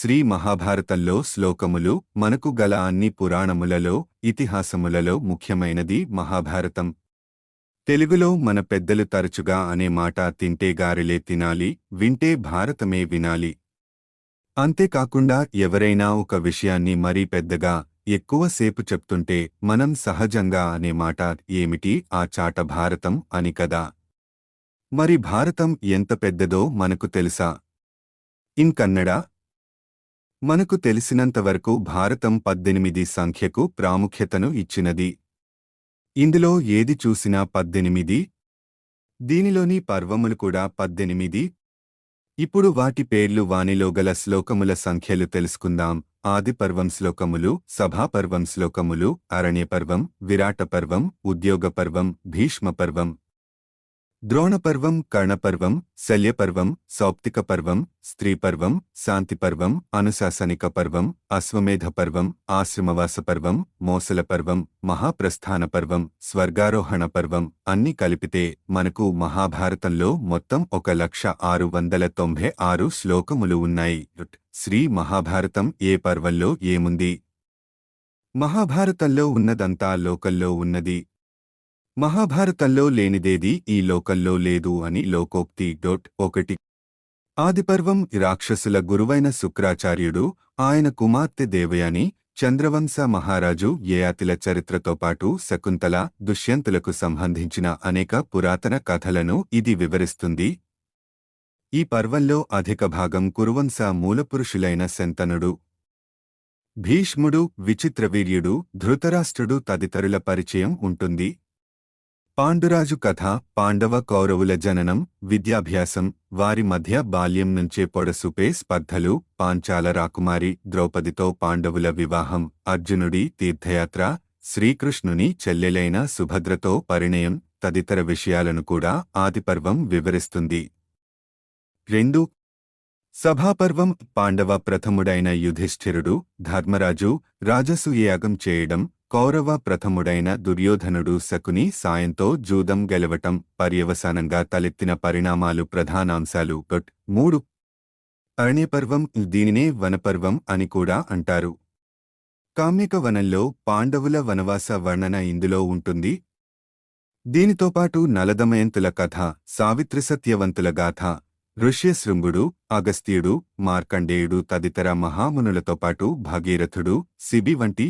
శ్రీ మహాభారతంలో శ్లోకములు మనకు గల అన్ని పురాణములలో ఇతిహాసములలో ముఖ్యమైనది మహాభారతం. తెలుగులో మన పెద్దలు తరచుగా అనే మాట తింటే గారెలే తినాలి వింటే భారతమే వినాలి. అంతేకాకుండా ఎవరైనా ఒక విషయాన్ని మరీ పెద్దగా ఎక్కువసేపు చెప్తుంటే మనం సహజంగా అనే మాట ఏమిటి? ఆ చాట భారతం అని కదా. మరి భారతం ఎంత పెద్దదో మనకు తెలుసా? ఇన్ కన్నడ మనకు తెలిసినంతవరకు భారతం పద్దెనిమిది సంఖ్యకు ప్రాముఖ్యతను ఇచ్చినది. ఇందులో ఏది చూసినా పద్దెనిమిది. దీనిలోని పర్వములు కూడా పద్దెనిమిది. ఇప్పుడు వాటి పేర్లు వానిలో గల శ్లోకముల సంఖ్యలు తెలుసుకుందాం. ఆదిపర్వం శ్లోకములు సభాపర్వం శ్లోకములు అరణ్యపర్వం విరాటపర్వం ఉద్యోగపర్వం భీష్మపర్వం ద్రోణపర్వం కర్ణపర్వం శల్యపర్వం సౌప్తిక పర్వం స్త్రీపర్వం శాంతిపర్వం అనుశాసనిక పర్వం అశ్వమేధ పర్వం ఆశ్రమవాస పర్వం మోసల పర్వం మహాప్రస్థాన పర్వం స్వర్గారోహణ పర్వం అన్ని కలిపితే మనకు మహాభారతంలో మొత్తం ఒక లక్ష ఆరు వందల తొంభై ఆరు శ్లోకములు ఉన్నాయి. శ్రీ మహాభారతం ఏ పర్వంలో ఏముంది? మహాభారతంలో ఉన్నదంతా లోకల్లో ఉన్నది. మహాభారతంలో లేనిదేది ఈ లోకల్లో లేదు అని లోకోక్తి డొట్ ఒకటి. ఆదిపర్వం రాక్షసుల గురువైన శుక్రాచార్యుడు ఆయన కుమార్తె దేవయాని చంద్రవంశ మహారాజు యయాతిల చరిత్రతో పాటు శకుంతల దుష్యంతులకు సంబంధించిన అనేక పురాతన కథలను ఇది వివరిస్తుంది. ఈ పర్వంలో అధిక భాగం కురువంశ మూలపురుషులైన శంతనుడు. భీష్ముడు విచిత్రవీర్యుడు ధృతరాష్ట్రుడు తదితరుల పరిచయం ఉంటుంది. పాండురాజు కథ పాండవ కౌరవుల జననం విద్యాభ్యాసం వారి మధ్య బాల్యం నుంచే పొడసుపే స్పర్ధలు పాంచాల రాకుమారి ద్రౌపదితో పాండవుల వివాహం అర్జునుడి తీర్థయాత్ర శ్రీకృష్ణుని చెల్లెలైన సుభద్రతో పరిణయం తదితర విషయాలను కూడా ఆదిపర్వం వివరిస్తుంది. రెండు. సభాపర్వం పాండవ ప్రథముడైన యుధిష్ఠిరుడు ధర్మరాజు రాజసూయాగం చేయడం కౌరవ ప్రథముడైన దుర్యోధనుడు శకుని సాయంతో జూదం గెలవటం పర్యవసానంగా తలెత్తిన పరిణామాలు ప్రధానాంశాలు గట్ మూడు. అరణ్యపర్వం దీనినే వనపర్వం అని కూడా అంటారు. కామ్యక వనంలో పాండవుల వనవాస వర్ణన ఇందులో ఉంటుంది. దీనితో పాటు నలదమయంతుల కథ సావిత్రి సత్యవంతుల గాథ ఋష్యశృంగుడు అగస్త్యుడు మార్కండేయుడు తదితర మహామునులతో పాటు భాగీరథుడు శిబి వంటి